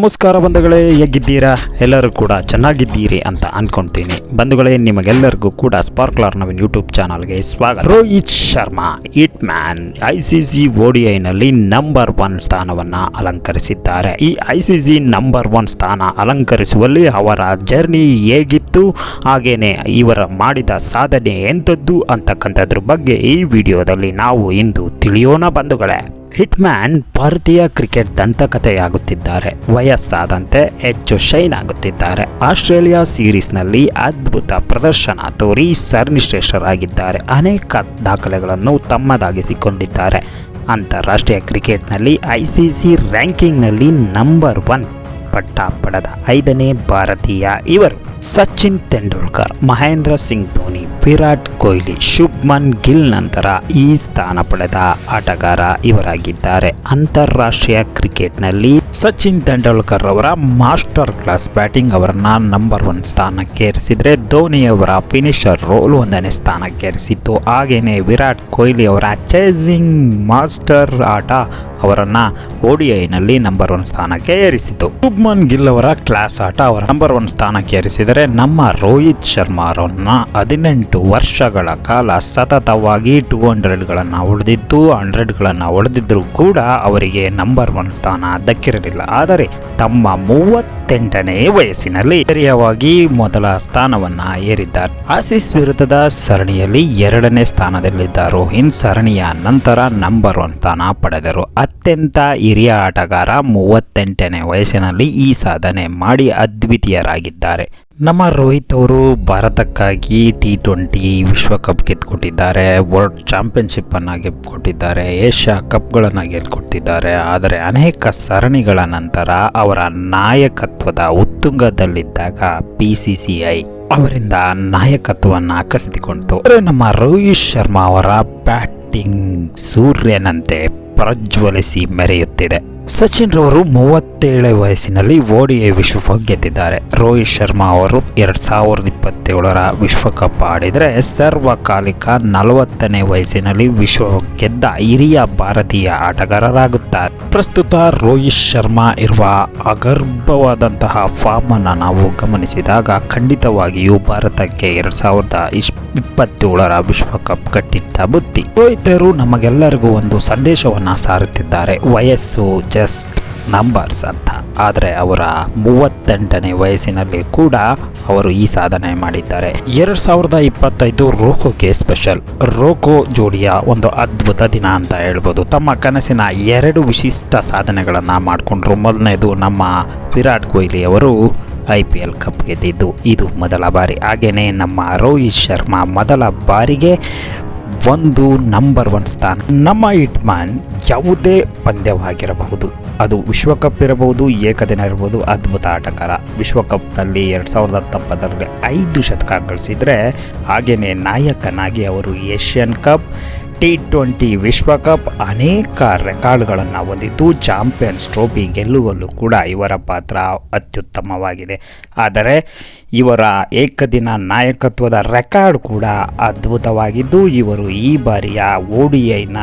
ನಮಸ್ಕಾರ ಬಂಧುಗಳೇ, ಹೇಗಿದ್ದೀರಾ? ಎಲ್ಲರೂ ಕೂಡ ಚೆನ್ನಾಗಿದ್ದೀರಿ ಅಂತ ಅನ್ಕೊಂತೀನಿ. ಬಂಧುಗಳೇ, ನಿಮಗೆಲ್ಲರಿಗೂ ಕೂಡ ಸ್ಪಾರ್ಕ್ಲರ್ ನವೀನ್ ಯೂಟ್ಯೂಬ್ ಚಾನಲ್ಗೆ ಸ್ವಾಗತ. Rohit Sharma hitman I C C ನಲ್ಲಿ ನಂಬರ್ ಒನ್ ಸ್ಥಾನವನ್ನ ಅಲಂಕರಿಸಿದ್ದಾರೆ. ಈ I C C number one ಸ್ಥಾನ ಅಲಂಕರಿಸುವಲ್ಲಿ ಅವರ ಜರ್ನಿ ಹೇಗಿತ್ತು, ಹಾಗೇನೆ ಇವರ ಮಾಡಿದ ಸಾಧನೆ ಎಂಥದ್ದು ಅಂತಕ್ಕಂಥದ್ರ ಬಗ್ಗೆ ಈ ವಿಡಿಯೋದಲ್ಲಿ ನಾವು ಇಂದು ತಿಳಿಯೋಣ ಬಂಧುಗಳೇ. ಹಿಟ್ಮ್ಯಾನ್ ಭಾರತೀಯ ಕ್ರಿಕೆಟ್ ದಂತಕಥೆಯಾಗುತ್ತಿದ್ದಾರೆ. ವಯಸ್ಸಾದಂತೆ ಹೆಚ್ಚು ಶೈನ್ ಆಗುತ್ತಿದ್ದಾರೆ. ಆಸ್ಟ್ರೇಲಿಯಾ ಸೀರೀಸ್ನಲ್ಲಿ ಅದ್ಭುತ ಪ್ರದರ್ಶನ ತೋರಿ ಸರ್ನಿಶ್ರೇಷ್ಠರಾಗಿದ್ದಾರೆ ಅನೇಕ ದಾಖಲೆಗಳನ್ನು ತಮ್ಮದಾಗಿಸಿಕೊಂಡಿದ್ದಾರೆ. ಅಂತಾರಾಷ್ಟ್ರೀಯ ಕ್ರಿಕೆಟ್ನಲ್ಲಿ ಐ ಸಿ ಸಿ ರ್ಯಾಂಕಿಂಗ್ನಲ್ಲಿ ನಂಬರ್ ಒನ್ ಪಟ್ಟ ಪಡೆದ ಐದನೇ ಭಾರತೀಯ ಇವರು ಸಚಿನ್ ತೆಂಡೂಲ್ಕರ್, ಮಹೇಂದ್ರ ಸಿಂಗ್ ಧೋನಿ ವಿರಾಟ್ ಕೊಹ್ಲಿ, ಶುಭ್ಮನ್ ಗಿಲ್ ನಂತರ ಈ ಸ್ಥಾನ ಪಡೆದ ಆಟಗಾರ ಇವರಾಗಿದ್ದಾರೆ. ಅಂತಾರಾಷ್ಟ್ರೀಯ ಕ್ರಿಕೆಟ್ನಲ್ಲಿ ಸಚಿನ್ ತೆಂಡೂಲ್ಕರ್ ಅವರ ಮಾಸ್ಟರ್ ಕ್ಲಾಸ್ ಬ್ಯಾಟಿಂಗ್ ಅವರನ್ನ ನಂಬರ್ ಒನ್ ಸ್ಥಾನಕ್ಕೆ ಧೋನಿಯವರ ಫಿನಿಷರ್ ರೋಲ್ ಒಂದನೇ ಸ್ಥಾನಕ್ಕೆ ಏರಿಸಿತ್ತು. ಹಾಗೇನೆ ವಿರಾಟ್ ಕೊಹ್ಲಿ ಅವರ ಚೇಸಿಂಗ್ ಮಾಸ್ಟರ್ ಆಟ ಅವರನ್ನ ಓಡಿಐನಲ್ಲಿ ನಂಬರ್ ಒನ್ ಸ್ಥಾನಕ್ಕೆ ಏರಿಸಿತು. ಶುಭ್ಮನ್ ಗಿಲ್ ಅವರ ಕ್ಲಾಸ್ ಆಟ ಅವರ ನಂಬರ್ ಒನ್ ಸ್ಥಾನಕ್ಕೆ ಏರಿಸಿದರೆ ನಮ್ಮ ರೋಹಿತ್ ಶರ್ಮಾ ಅವರನ್ನ ಹದಿನೆಂಟು ವರ್ಷಗಳ ಕಾಲ ಸತತವಾಗಿ ಟೂ ಹಂಡ್ರೆಡ್ಗಳನ್ನು ಹೊಡೆದಿದ್ದು ಹಂಡ್ರೆಡ್ಗಳನ್ನು ಹೊಡೆದಿದ್ದರೂ ಕೂಡ ಅವರಿಗೆ ನಂಬರ್ ಒನ್ ಸ್ಥಾನ ದಕ್ಕಿರಲಿಲ್ಲ. ಆದರೆ ತಮ್ಮ ಮೂವತ್ತೆಂಟನೇ ವಯಸ್ಸಿನಲ್ಲಿ ಧೈರ್ಯವಾಗಿ ಮೊದಲ ಸ್ಥಾನವನ್ನ ಏರಿದ್ದಾರೆ. ಆಸಿಸ್ ವಿರುದ್ಧದ ಸರಣಿಯಲ್ಲಿ ಎರಡನೇ ಸ್ಥಾನದಲ್ಲಿದ್ದ ರೋಹಿನ್ ಸರಣಿಯ ನಂತರ ನಂಬರ್ ಒನ್ ಸ್ಥಾನ ಪಡೆದರು. ಅತ್ಯಂತ ಹಿರಿಯ ಆಟಗಾರ ಮೂವತ್ತೆಂಟನೇ ವಯಸ್ಸಿನಲ್ಲಿ ಈ ಸಾಧನೆ ಮಾಡಿ ಅದ್ವಿತೀಯರಾಗಿದ್ದಾರೆ. ನಮ್ಮ ರೋಹಿತ್ ಅವರು ಭಾರತಕ್ಕಾಗಿ ಟಿ ಟ್ವೆಂಟಿ ವಿಶ್ವಕಪ್ ಗೆದ್ದುಕೊಟ್ಟಿದ್ದಾರೆ ವರ್ಲ್ಡ್ ಚಾಂಪಿಯನ್ಶಿಪ್ಪನ್ನು ಗೆದ್ದುಕೊಟ್ಟಿದ್ದಾರೆ ಏಷ್ಯಾ ಕಪ್ಗಳನ್ನು ಗೆದ್ದುಕೊಟ್ಟಿದ್ದಾರೆ ಆದರೆ ಅನೇಕ ಸರಣಿಗಳ ನಂತರ ಅವರ ನಾಯಕತ್ವದ ಉತ್ತುಂಗದಲ್ಲಿದ್ದಾಗ ಪಿ ಸಿ ಸಿ ಐ ಅವರಿಂದ ನಾಯಕತ್ವವನ್ನು ಕಸಿದುಕೊಂಡಿತು ನಮ್ಮ ರೋಹಿತ್ ಶರ್ಮಾ ಅವರ ಬ್ಯಾಟಿಂಗ್ ಸೂರ್ಯನಂತೆ ಪ್ರಜ್ವಲಿಸಿ ಮೆರೆಯುತ್ತಿದೆ. ಸಚಿನ್ ರವರು ಮೂವತ್ತೇಳು ವಯಸ್ಸಿನಲ್ಲಿ ಓಡಿಐ ವಿಶ್ವಕಪ್ ಗೆದ್ದಿದ್ದಾರೆ. ರೋಹಿತ್ ಶರ್ಮಾ ಅವರು ಎರಡ್ ಸಾವಿರದ ಇಪ್ಪತ್ತೇಳರ ವಿಶ್ವಕಪ್ ಆಡಿದರೆ ಸರ್ವಕಾಲಿಕ ನಲವತ್ತನೇ ವಯಸ್ಸಿನಲ್ಲಿ ವಿಶ್ವ ಗೆದ್ದ ಹಿರಿಯ ಭಾರತೀಯ ಆಟಗಾರರಾಗುತ್ತಾರೆ. ಪ್ರಸ್ತುತ ರೋಹಿತ್ ಶರ್ಮಾ ಇರುವ ಅಗರ್ಭವಾದಂತಹ ಫಾರ್ಮ್ ಅನ್ನು ನಾವು ಗಮನಿಸಿದಾಗ ಖಂಡಿತವಾಗಿಯೂ ಭಾರತಕ್ಕೆ ಎರಡ್ ಸಾವಿರದ ಇಶ್ ಇಪ್ಪತ್ತೇಳರ ವಿಶ್ವಕಪ್ ಕಟ್ಟಿಟ್ಟ ಬುತ್ತಿ ರೋಹಿತರು ನಮಗೆಲ್ಲರಿಗೂ ಒಂದು ಸಂದೇಶವನ್ನ ಸಾರುತ್ತಿದ್ದಾರೆ. ವಯಸ್ಸು ಜಸ್ಟ್ ನಂಬರ್ಸ್ ಅಂತ. ಆದರೆ ಅವರ ಮೂವತ್ತೆಂಟನೇ ವಯಸ್ಸಿನಲ್ಲಿ ಕೂಡ ಅವರು ಈ ಸಾಧನೆ ಮಾಡಿದ್ದಾರೆ. ಎರಡು ಸಾವಿರದ ಇಪ್ಪತ್ತೈದು ರೋಕೋಗೆ ಸ್ಪೆಷಲ್. ರೋಕೋ ಜೋಡಿಯ ಒಂದು ಅದ್ಭುತ ದಿನ ಅಂತ ಹೇಳ್ಬೋದು. ತಮ್ಮ ಕನಸಿನ ಎರಡು ವಿಶಿಷ್ಟ ಸಾಧನೆಗಳನ್ನು ಮಾಡಿಕೊಂಡ್ರು. ಮೊದಲನೇದು ನಮ್ಮ ವಿರಾಟ್ ಕೊಹ್ಲಿ ಅವರು ಐ ಪಿ ಎಲ್ ಕಪ್ ಗೆದ್ದಿದ್ದು. ಇದು ಮೊದಲ ಬಾರಿ. ಹಾಗೆಯೇ ನಮ್ಮ ರೋಹಿತ್ ಶರ್ಮಾ ಮೊದಲ ಬಾರಿಗೆ ಒಂದು ನಂಬರ್ ಒನ್ ಸ್ಥಾನ ನಮ್ಮ ಹಿಟ್ಮ್ಯಾನ್ ಯಾವುದೇ ಪಂದ್ಯವಾಗಿರಬಹುದು. ಅದು ವಿಶ್ವಕಪ್ ಇರಬಹುದು, ಏಕದಿನ ಇರಬಹುದು, ಅದ್ಭುತ ಆಟಗಾರ. ವಿಶ್ವಕಪ್ನಲ್ಲಿ ಎರಡು ಸಾವಿರದ ಹತ್ತೊಂಬತ್ತರಲ್ಲಿ ಐದು ಶತಕ ಗಳಿಸಿದ್ರೆ ಹಾಗೆಯೇ ನಾಯಕನಾಗಿ ಅವರು ಏಷ್ಯನ್ ಕಪ್ ಟಿ ಟ್ವೆಂಟಿ ವಿಶ್ವಕಪ್ ಅನೇಕ ರೆಕಾರ್ಡ್ಗಳನ್ನು ಹೊಂದಿದ್ದು ಚಾಂಪಿಯನ್ಸ್ ಟ್ರೋಫಿ ಗೆಲ್ಲುವಲ್ಲೂ ಕೂಡ ಇವರ ಪಾತ್ರ ಅತ್ಯುತ್ತಮವಾಗಿದೆ. ಆದರೆ ಇವರ ಏಕದಿನ ನಾಯಕತ್ವದ ರೆಕಾರ್ಡ್ ಕೂಡ ಅದ್ಭುತವಾಗಿದ್ದು, ಇವರು ಈ ಬಾರಿಯ ಓಡಿಐನ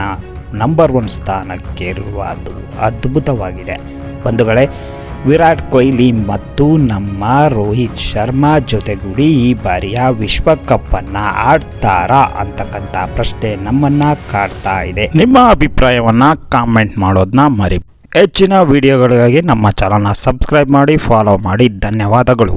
ನಂಬರ್ ಒನ್ ಸ್ಥಾನಕ್ಕೇರುವುದು ಅದ್ಭುತವಾಗಿದೆ. ಬಂಧುಗಳೇ ವಿರಾಟ್ ಕೊಹ್ಲಿ ಮತ್ತು ನಮ್ಮ ರೋಹಿತ್ ಶರ್ಮಾ ಜೊತೆಗೂಡಿ ಈ ಬಾರಿಯ ವಿಶ್ವಕಪ್ಪನ್ನು ಆಡ್ತಾರಾ ಅಂತಕ್ಕಂಥ ಪ್ರಶ್ನೆ ನಮ್ಮನ್ನ ಕಾಡ್ತಾ ಇದೆ. ನಿಮ್ಮ ಅಭಿಪ್ರಾಯವನ್ನ ಕಾಮೆಂಟ್ ಮಾಡೋದನ್ನ ಮರಿ ಹೆಚ್ಚಿನ ವಿಡಿಯೋಗಳಿಗಾಗಿ ನಮ್ಮ ಚಾನಲ್ನ ಸಬ್ಸ್ಕ್ರೈಬ್ ಮಾಡಿ, ಫಾಲೋ ಮಾಡಿ. ಧನ್ಯವಾದಗಳು.